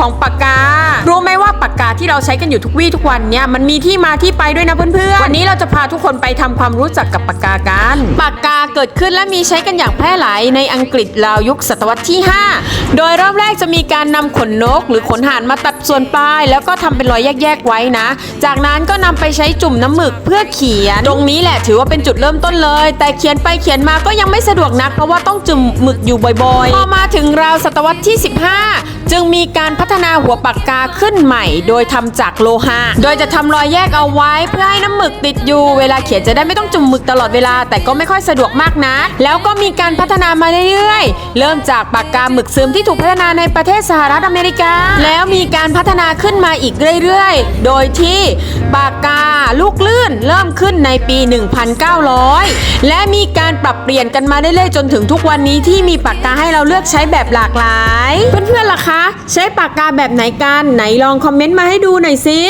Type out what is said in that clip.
ของปากกา รู้ไหมว่าปากกาที่เราใช้กันอยู่ทุกวี่ทุกวันเนี่ยมันมีที่มาที่ไปด้วยนะเพื่อนๆ วันนี้เราจะพาทุกคนไปทำความรู้จักกับปากกากัน ปากกาเกิดขึ้นและมีใช้กันอย่างแพร่หลายในอังกฤษราวยุคศตวรรษที่ 5 โดยรอบแรกจะมีการนำขนนก หรือขนห่านมาตัดส่วนปลาย แล้วก็ทำเป็นรอยแยกๆไว้นะ จากนั้นก็นำไปใช้จุ่มน้ำหมึกเพื่อเขียน ตรงนี้แหละถือว่าเป็นจุดเริ่มต้นเลย แต่เขียนไปเขียนมาก็ยังไม่สะดวกนักเพราะว่าต้องจุ่มหมึกอยู่บ่อยๆ พอมาถึงราวศตวรรษที่ 15 จึงมีการพัฒนาหัวปากกาขึ้นใหม่ โดยทำจากโลหะ โดยจะทำรอยแยกเอาไว้เพื่อให้น้ำหมึกติดอยู่ เวลาเขียนจะได้ไม่ต้องจุ่มหมึกตลอดเวลา แต่ก็ไม่ค่อยสะดวกมากนะ แล้วก็มีการพัฒนามาเรื่อยๆ เริ่มจากปากกาหมึกซึมที่ถูกพัฒนาในประเทศสหรัฐอเมริกา แล้วมีการพัฒนาขึ้นมาอีกเรื่อยๆ โดยที่ปากกา ลูกลื่นเริ่มขึ้นในปี 1900 และมีการปรับเปลี่ยนกันมาเรื่อยๆจนถึงทุกวันนี้ที่มีปากกาให้เราเลือกใช้แบบหลากหลาย เพื่อนๆล่ะคะ ใช้ปากกาแบบไหนกัน ไหนลองคอมเมนต์มาให้ดูหน่อยสิ